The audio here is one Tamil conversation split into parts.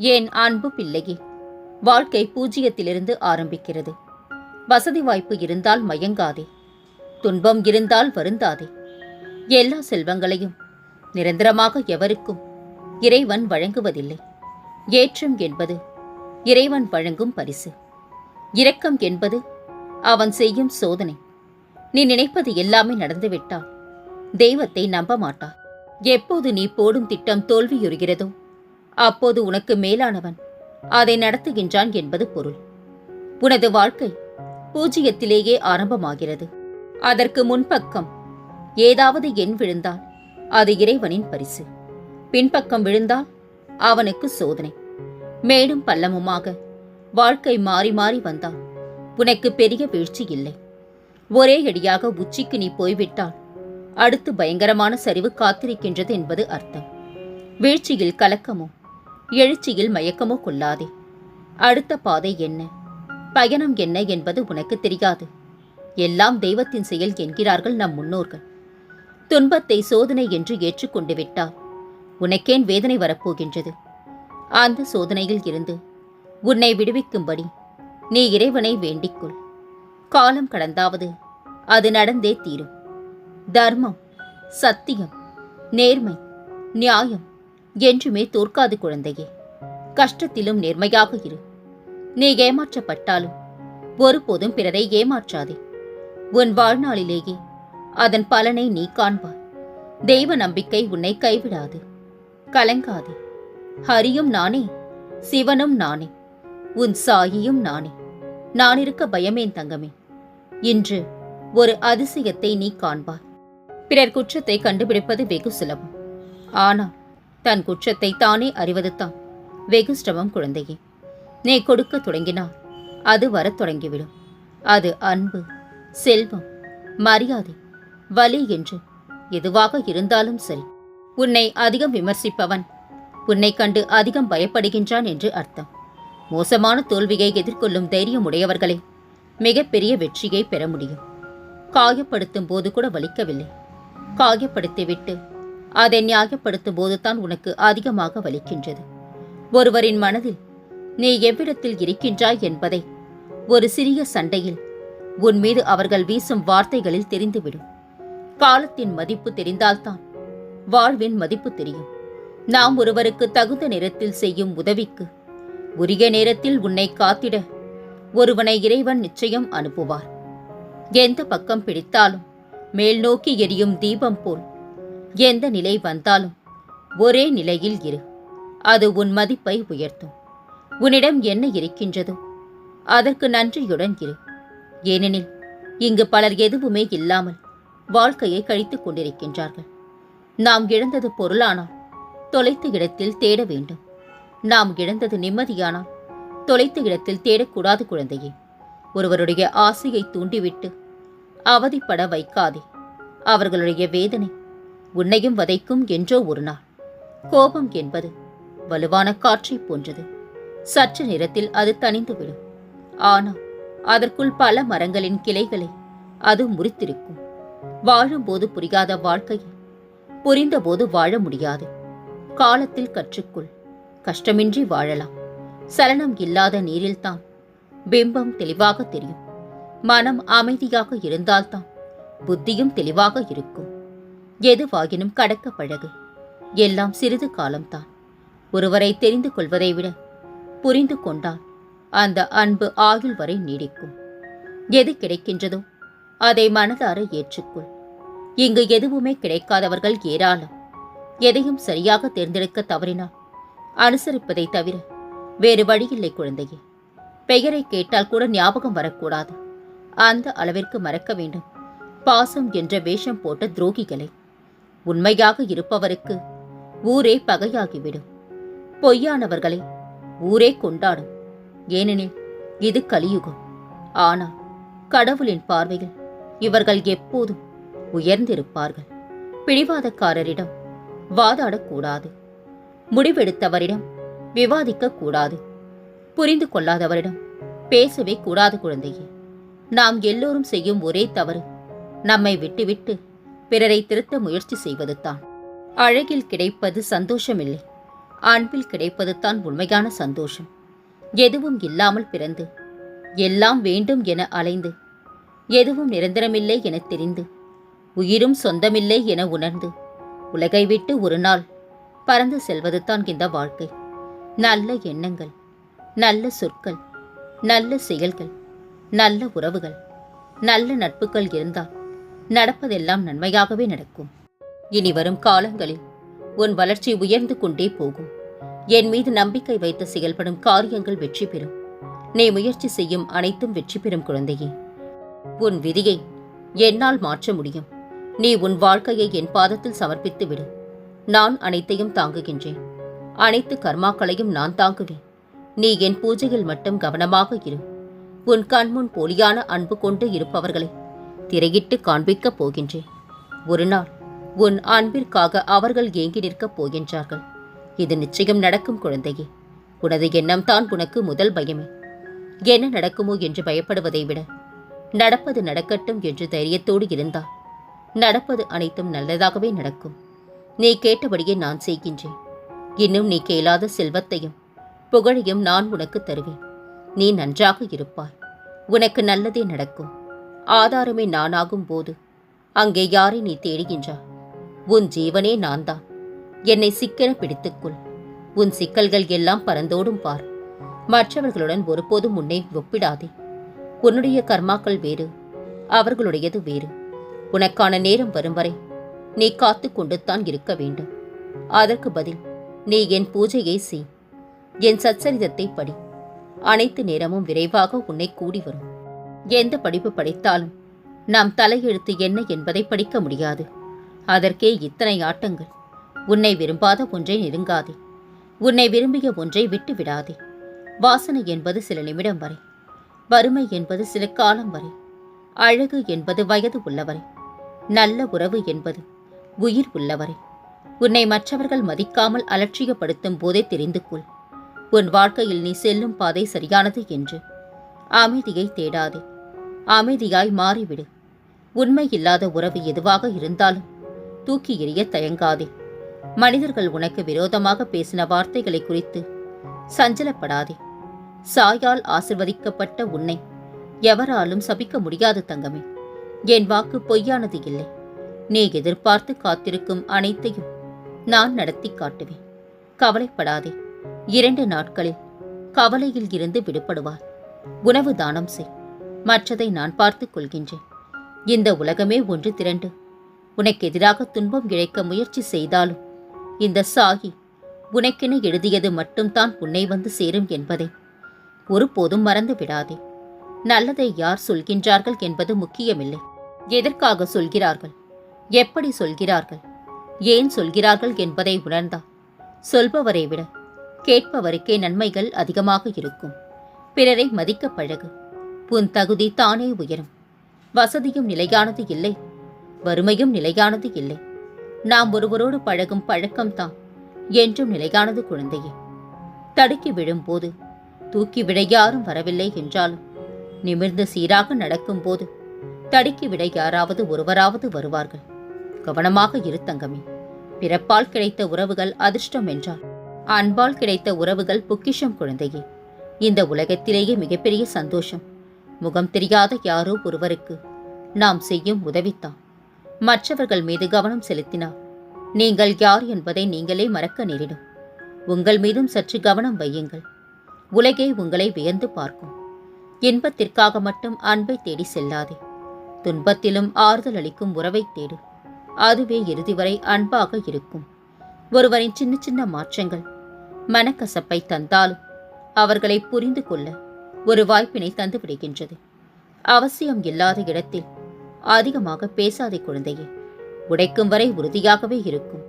ஏன் அன்பு பிள்ளையே? வாழ்க்கை பூஜ்ஜியத்திலிருந்து ஆரம்பிக்கிறது. வசதி வாய்ப்பு இருந்தால் மயங்காதே. துன்பம் இருந்தால் வருந்தாதே. எல்லா செல்வங்களையும் நிரந்தரமாக எவருக்கும் இறைவன் வழங்குவதில்லை. ஏற்றம் என்பது இறைவன் வழங்கும் பரிசு. இரக்கம் என்பது அவன் செய்யும் சோதனை. நீ நினைப்பது எல்லாமே நடந்துவிட்டால் தெய்வத்தை நம்ப மாட்டார் எப்போது நீ போடும் திட்டம் தோல்வியுறுகிறதோ அப்போது உனக்கு மேலானவன். அதை நடத்துகின்றான் என்பது பொருள். உனது வாழ்க்கை பூஜ்ஜியத்திலேயே ஆரம்பமாகிறது. அதற்கு முன்பக்கம் ஏதாவது எண் விழுந்தால் அது இறைவனின் பரிசு. பின்பக்கம் விழுந்தால் அவனுக்கு சோதனை. மேலும் பள்ளமுமாக வாழ்க்கை மாறி மாறி வந்தால் உனக்கு பெரிய வீழ்ச்சி இல்லை. ஒரே அடியாக உச்சிக்கு நீ போய்விட்டால் அடுத்து பயங்கரமான சரிவு காத்திருக்கின்றது என்பது அர்த்தம். வீழ்ச்சியில் கலக்கமும் எழுச்சியில் மயக்கமோ கொள்ளாதே. அடுத்த பாதை என்ன? பயணம் என்ன என்பது உனக்கு தெரியாது. எல்லாம் தெய்வத்தின் செயல் என்கிறார்கள் நம் முன்னோர்கள். துன்பத்தை சோதனை என்று ஏற்றுக்கொண்டு விட்டால் உனக்கேன் வேதனை வரப்போகின்றது. அந்த சோதனையில் இருந்து உன்னை விடுவிக்கும்படி நீ இறைவனை வேண்டிக்கொள். காலம் கடந்தாவது அது நடந்தே தீரும். தர்மம் சத்தியம் நேர்மை நியாயம் என்றுமே தோற்காது குழந்தையே. கஷ்டத்திலும் நேர்மையாக இரு. நீ ஏமாற்றப்பட்டாலும் ஒருபோதும் பிறரை ஏமாற்றாதே. உன் வாழ்நாளிலேயே அதன் பலனை நீ காண்பாய் தெய்வ நம்பிக்கை உன்னை கைவிடாது. கலங்காதே. ஹரியும் நானே சிவனும் நானே உன் சாயியும் நானே. நான் இருக்க பயமேன் தங்கமே. இன்று ஒரு அதிசயத்தை நீ காண்பாய். பிறர் குற்றத்தை கண்டுபிடிப்பது வெகு சுலபம். ஆனால் தன் குற்றத்தை தானே அறிவதுதான். வெகு சிரமம் குழந்தையே நீ கொடுக்க தொடங்கினால் அது வரத் தொடங்கிவிடும். அது அன்பு செல்வம் மரியாதை வலி என்று எதுவாக இருந்தாலும் சரி. உன்னை அதிகம் விமர்சிப்பவன் உன்னை கண்டு அதிகம் பயப்படுகின்றான் என்று அர்த்தம். மோசமான தோல்வியை எதிர்கொள்ளும் தைரியம் உடையவர்களே மிகப்பெரிய வெற்றியை பெற முடியும். காயப்படுத்தும் போது கூட வலிக்கவில்லை. காயப்படுத்திவிட்டு அதை நியாயப்படுத்தும் போதுதான் உனக்கு அதிகமாக வலிக்கின்றது. ஒருவரின் மனதில் நீ எவ்விடத்தில் இருக்கின்றாய் என்பதை ஒரு சிறிய சண்டையில் உன் மீது அவர்கள் வீசும் வார்த்தைகளில் தெரிந்துவிடும். காலத்தின் மதிப்பு தெரிந்தால்தான் வாழ்வின் மதிப்பு தெரியும். நாம் ஒருவருக்கு தகுந்த நேரத்தில் செய்யும் உதவிக்கு உரிய நேரத்தில் உன்னை காத்திட ஒருவனை இறைவன் நிச்சயம் அனுப்புவார். எந்த பக்கம் பிடித்தாலும் மேல் நோக்கி எரியும் தீபம் போல் எந்த நிலை வந்தாலும் ஒரே நிலையில் இரு. அது உன் மதிப்பை உயர்த்தும். உன்னிடம் என்ன இருக்கின்றதோ அதற்கு நன்றியுடன் இரு. ஏனெனில் இங்கு பலர் எதுவுமே இல்லாமல் வாழ்க்கையை கழித்துக் கொண்டிருக்கின்றார்கள். நாம் இழந்தது பொருளானால் தொலைத்த இடத்தில் தேட வேண்டும். நாம் இழந்தது நிம்மதியானால் தொலைத்த இடத்தில் தேடக்கூடாது குழந்தையே. ஒருவருடைய ஆசையை தூண்டிவிட்டு அவதிப்பட வைக்காதே. அவர்களுடைய வேதனை உன்னையும் வதைக்கும் என்றோ ஒரு நாள். கோபம் என்பது வலுவான காற்றைப் போன்றது. சற்று நேரத்தில் அது தணிந்துவிடும். ஆனால் அதற்குள் பல மரங்களின் கிளைகளை அது முறித்திருக்கும். வாழும்போது புரியாத வாழ்க்கையை புரிந்தபோது வாழ முடியாது. காலத்தில் கற்றுக்குள். கஷ்டமின்றி வாழலாம். சலனம் இல்லாத நீரில்தான் பிம்பம் தெளிவாக தெரியும். மனம் அமைதியாக இருந்தால்தான் புத்தியும் தெளிவாக இருக்கும். எதுவாகினும் கடக்க பழகு. எல்லாம் சிறிது காலம்தான். ஒருவரை தெரிந்து கொள்வதை விட புரிந்து கொண்டால் அந்த அன்பு ஆயுள் வரை நீடிக்கும். எது கிடைக்கின்றதோ அதை மனதார ஏற்றுக்கொள். இங்கு எதுவுமே கிடைக்காதவர்கள் ஏராளம். எதையும் சரியாக தேர்ந்தெடுக்க தவறினால் அனுசரிப்பதை தவிர வேறு வழியில்லை குழந்தையே. பெயரை கேட்டால் கூட ஞாபகம் வரக்கூடாது. அந்த அளவிற்கு மறக்க வேண்டும். பாசம் என்ற வேஷம் போட்ட துரோகிகளை. உண்மையாக இருப்பவருக்கு ஊரே பகையாகிவிடும். பொய்யானவர்களை ஊரே கொண்டாடும். ஏனெனில் இது கலியுகம். ஆனால் கடவுளின் பார்வையில் இவர்கள் எப்போதும் உயர்ந்திருப்பார்கள். பிடிவாதக்காரரிடம் வாதாடக்கூடாது. முடிவெடுத்தவரிடம் விவாதிக்க கூடாது புரிந்து கொள்ளாதவரிடம் பேசவே கூடாது குழந்தையே. நாம் எல்லோரும் செய்யும் ஒரே தவறு நம்மை விட்டுவிட்டு பிறரை திருத்த முயற்சி செய்வதுதான். அழகில் கிடைப்பது சந்தோஷமில்லை. அன்பில் கிடைப்பது தான் உண்மையான சந்தோஷம். எதுவும் இல்லாமல் பிறந்து எல்லாம் வேண்டும் என அலைந்து எதுவும் நிரந்தரமில்லை என தெரிந்து உயிரும் சொந்தமில்லை என உணர்ந்து உலகை விட்டு ஒரு நாள் பறந்து செல்வது தான் இந்த வாழ்க்கை. நல்ல எண்ணங்கள் நல்ல சொற்கள் நல்ல செயல்கள் நல்ல உறவுகள் நல்ல நட்புகள் இருந்தால் நடப்பதெல்லாம் நன்மையாகவே நடக்கும். இனி வரும் காலங்களில் உன் வளர்ச்சி உயர்ந்து கொண்டே போகும். என் மீது நம்பிக்கை வைத்து செயல்படும் காரியங்கள் வெற்றி பெறும். நீ முயற்சி செய்யும் அனைத்தும் வெற்றி பெறும் குழந்தையே. உன் விதியை என்னால் மாற்ற முடியும். நீ உன் வாழ்க்கையை என் பாதத்தில் சமர்ப்பித்து விடு. நான் அனைத்தையும் தாங்குகின்றேன். அனைத்து கர்மாக்களையும் நான் தாங்குவேன். நீ என் பூஜையில் மட்டும் கவனமாக இரு. உன் கண்முன் போலியான அன்பு கொண்டு இருப்பவர்களை திரையிட்டு காண்பிக்கப் போகின்றேன். ஒரு நாள் உன் அன்பிற்காக அவர்கள் ஏங்கி நிற்கப் போகின்றார்கள். இது நிச்சயம் நடக்கும் குழந்தையே. உனது எண்ணம் தான் உனக்கு முதல் பயமே. என்ன நடக்குமோ என்று பயப்படுவதை விட நடப்பது நடக்கட்டும் என்று தைரியத்தோடு இருந்தால் நடப்பது அனைத்தும் நல்லதாகவே நடக்கும். நீ கேட்டபடியே நான் செய்கின்றேன். இன்னும் நீ கேளாத செல்வத்தையும் புகழையும் நான் உனக்கு தருவேன். நீ நன்றாக இருப்பாய். உனக்கு நல்லதே நடக்கும். ஆதாரமே நானாகும் போது அங்கே யாரை நீ தேடுகின்றாய் உன் ஜீவனே நான்தான் என்னை சிக்கென பிடித்துக்கொள். உன் சிக்கல்கள் எல்லாம் பறந்தோடும் பார். மற்றவர்களுடன் ஒருபோதும் உன்னை ஒப்பிடாதே. உன்னுடைய கர்மாக்கள் வேறு அவர்களுடையது வேறு. உனக்கான நேரம் வரும் வரை நீ காத்து கொண்டுத்தான் இருக்க வேண்டும். அதற்கு பதில் நீ என் பூஜையை செய். என் சச்சரிதத்தை படி. அனைத்து நேரமும் விரைவாக உன்னை கூடி வரும். எந்த படிப்பு படித்தாலும் நாம் தலையெழுத்து என்ன என்பதை படிக்க முடியாது. அதற்கே இத்தனை ஆட்டங்கள். உன்னை விரும்பாத ஒன்றை நெருங்காதே. உன்னை விரும்பிய ஒன்றை விட்டு விடாதே வாசனை என்பது சில நிமிடம் வரை. வறுமை என்பது சில காலம் வரை. அழகு என்பது வயது உள்ளவரை. நல்ல உறவு என்பது உயிர் உள்ளவரை. உன்னை மற்றவர்கள் மதிக்காமல் அலட்சியப்படுத்தும் போதே தெரிந்து கொள். உன் வாழ்க்கையில் நீ செல்லும் பாதை சரியானது என்று. அமைதியை தேடாதே. அமைதியாய் மாறிவிடு. உண்மையில்லாத உறவு எதுவாக இருந்தாலும் தூக்கி எறிய தயங்காதே. மனிதர்கள் உனக்கு விரோதமாக பேசின வார்த்தைகளை குறித்து சஞ்சலப்படாதே. சாயால் ஆசிர்வதிக்கப்பட்ட உன்னை எவராலும் சபிக்க முடியாது தங்கமே. என் வாக்கு பொய்யானது இல்லை. நீ எதிர்பார்த்து காத்திருக்கும் அனைத்தையும் நான் நடத்தி காட்டுவேன். கவலைப்படாதே. இரண்டு நாட்களில் கவலையில் இருந்து விடுபடுவார் உணவு தானம் செய். மற்றதை நான் பார்த்துக் கொள்கின்றேன். இந்த உலகமே ஒன்று திரண்டு. உனக்கு எதிராக துன்பம் இழைக்க முயற்சி செய்தாலும் இந்த சாகி உனக்கென எழுதியது மட்டும்தான் உன்னை வந்து சேரும் என்பதை. ஒருபோதும் மறந்து விடாதே. நல்லதை யார் சொல்கின்றார்கள் என்பது முக்கியமில்லை. எதற்காக சொல்கிறார்கள்? எப்படி சொல்கிறார்கள்? ஏன் சொல்கிறார்கள் என்பதை உணர்ந்தா? சொல்பவரை விட கேட்பவருக்கே நன்மைகள் அதிகமாக இருக்கும். பிறரை மதிக்க பழகு. உன் தகுதி தானே உயரும். வசதியும் நிலையானது இல்லை. வறுமையும் நிலையானது இல்லை. நாம் ஒருவரோடு பழகும் பழக்கம்தான். என்றும் நிலையானது குழந்தையே. தடுக்கி விழும்போது தூக்கி விட யாரும் வரவில்லை என்றாலும் நிமிர்ந்து சீராக நடக்கும்போது தடுக்கி விட யாராவது ஒருவராவது வருவார்கள். கவனமாக இரு தங்கமே. பிறப்பால் கிடைத்த உறவுகள் அதிர்ஷ்டம் என்றால் அன்பால் கிடைத்த உறவுகள் பொக்கிஷம் குழந்தையே. இந்த உலகத்திலேயே மிகப்பெரிய சந்தோஷம். முகம் தெரியாத யாரோ ஒருவருக்கு நாம் செய்யும் உதவித்தான். மற்றவர்கள் மீது கவனம் செலுத்தினார். நீங்கள் யார் என்பதை நீங்களே மறக்க நேரிடும். உங்கள் மீதும் சற்று கவனம் வையுங்கள். உலகே உங்களை வியந்து பார்க்கும். இன்பத்திற்காக மட்டும் அன்பை தேடி செல்லாதே. துன்பத்திலும் ஆறுதல் அளிக்கும் உறவை தேடு. அதுவே இறுதி வரை அன்பாக இருக்கும். ஒருவரின் சின்ன சின்ன மாற்றங்கள் மனக்கசப்பை தந்தாலும் அவர்களை புரிந்து கொள்ள ஒரு வாய்ப்பினை தந்து விடுகின்றது அவசியம் இல்லாத இடத்தில் அதிகமாக பேசாதே குழந்தையே உடைக்கும் வரை உறுதியாகவே இருக்கும்.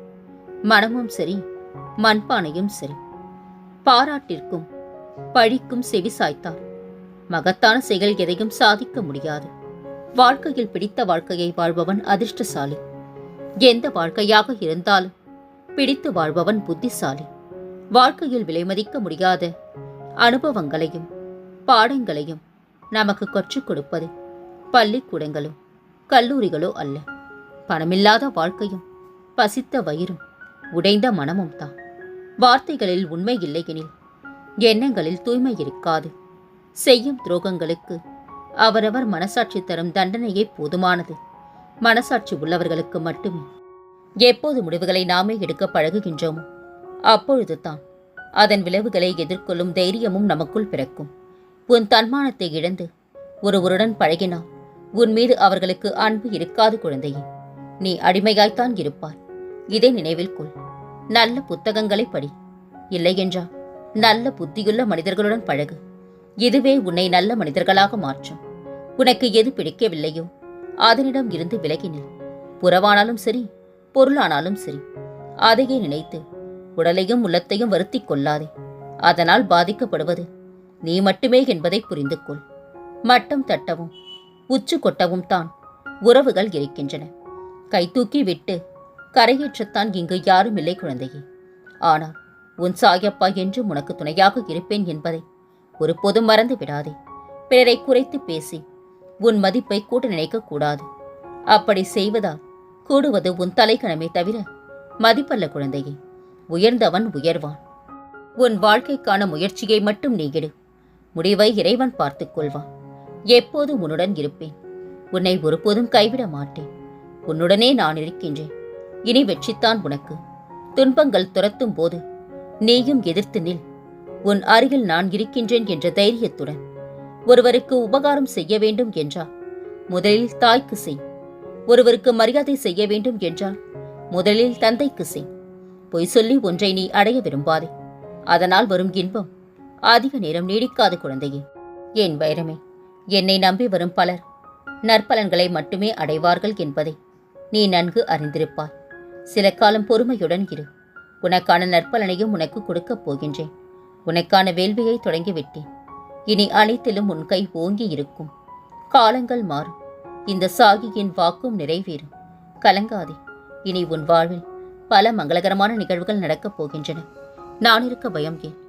மனமும் சரி மண்பானையும் சரி. பாராட்டிற்கும் பழிக்கும் செவி சாய்த்தார். மகத்தான செயல் எதையும் சாதிக்க முடியாது. வாழ்க்கையில் பிடித்த வாழ்க்கையை வாழ்பவன் அதிர்ஷ்டசாலி. எந்த வாழ்க்கையாக இருந்தாலும் பிடித்து வாழ்பவன் புத்திசாலி. வாழ்க்கையில் விலைமதிக்க முடியாத அனுபவங்களையும் பாடங்களையும் நமக்கு கற்றுக் கொடுப்பது பள்ளிக்கூடங்களும் கல்லூரிகளோ அல்ல. பணமில்லாத வாழ்க்கையும் பசித்த வயிறும் உடைந்த மனமும் தான். வார்த்தைகளில் உண்மை இல்லையெனில் எண்ணங்களில் தூய்மை இருக்காது. செய்யும் துரோகங்களுக்கு அவரவர் மனசாட்சி தரும் தண்டனையே போதுமானது. மனசாட்சி உள்ளவர்களுக்கு மட்டுமே எப்போது முடிவுகளை நாமே எடுக்க பழகுகின்றோமோ அப்பொழுது தான் அதன் விளைவுகளை எதிர்கொள்ளும் தைரியமும் நமக்குள் பிறக்கும். உன் தன்மானத்தை இழந்து ஒருவருடன் பழகினால் உன் மீது அவர்களுக்கு அன்பு இருக்காது குழந்தையே. நீ அடிமையாய்த்தான் இருப்பாய். இதை நினைவில் கொள். நல்ல புத்தகங்களை படி. இல்லையென்றால் நல்ல புத்தியுள்ள மனிதர்களுடன் பழகு. இதுவே உன்னை நல்ல மனிதர்களாக மாற்றும். உனக்கு எது பிடிக்கவில்லையோ அதனிடம் இருந்து விலகினில் புறவானாலும் சரி பொருளானாலும் சரி அதையே நினைத்து உடலையும் உள்ளத்தையும் வருத்திக் கொள்ளாதே. அதனால் பாதிக்கப்படுவது நீ மட்டுமே என்பதை புரிந்து கொள் மட்டம் தட்டவும் உச்சு கொட்டவும் தான் உறவுகள் இருக்கின்றன. கை தூக்கி விட்டு கரையேற்றத்தான் இங்கு யாரும் இல்லை குழந்தையே. ஆனால் உன் சாயப்பா என்று உனக்கு துணையாக இருப்பேன் என்பதை ஒருபோதும் மறந்து விடாதே. பிறரை குறைத்து பேசி உன் மதிப்பை கூட்ட நினைக்கக் கூடாது. அப்படி செய்வதால் கூடுவது உன் தலைக்கணமே தவிர மதிப்பல்ல குழந்தையே. உயர்ந்தவன் உயர்வான். உன் வாழ்க்கைக்கான முயற்சியை மட்டும் நீ எடு. முடிவை இறைவன் பார்த்துக் கொள்வான். எப்போதும் உன்னுடன் இருப்பேன்? உன்னை ஒருபோதும் கைவிட மாட்டேன். உன்னுடனே நான் இருக்கின்றேன். இனி வெற்றித்தான் உனக்கு. துன்பங்கள் துரத்தும் போது நீயும் எதிர்த்து நில். உன் அருகில் நான் இருக்கின்றேன் என்ற தைரியத்துடன். ஒருவருக்கு உபகாரம் செய்ய வேண்டும் என்றால் முதலில் தாய்க்கு செய். ஒருவருக்கு மரியாதை செய்ய வேண்டும் என்றால் முதலில் தந்தைக்கு செய். பொய் சொல்லி ஒன்றை நீ அடைய விரும்பாதே. அதனால் வரும் இன்பம் அதிக நேரம் நீடிக்காது குழந்தையே. என் வைரமே என்னை நம்பி வரும் பலர் நற்பலன்களை மட்டுமே அடைவார்கள் என்பதை நீ நன்கு அறிந்திருப்பாய். சில காலம் பொறுமையுடன் இரு. உனக்கான நற்பலனையும் உனக்கு கொடுக்கப் போகின்றேன். உனக்கான வேள்வியை தொடங்கிவிட்டேன். இனி அனைத்திலும் உன் கை ஓங்கி இருக்கும். காலங்கள் மாறும். இந்த சாகியின் வாக்கும் நிறைவேறும். கலங்காதே. இனி உன் வாழ்வில் பல மங்களகரமான நிகழ்வுகள் நடக்கப் போகின்றன. நான் இருக்க பயம் ஏன்?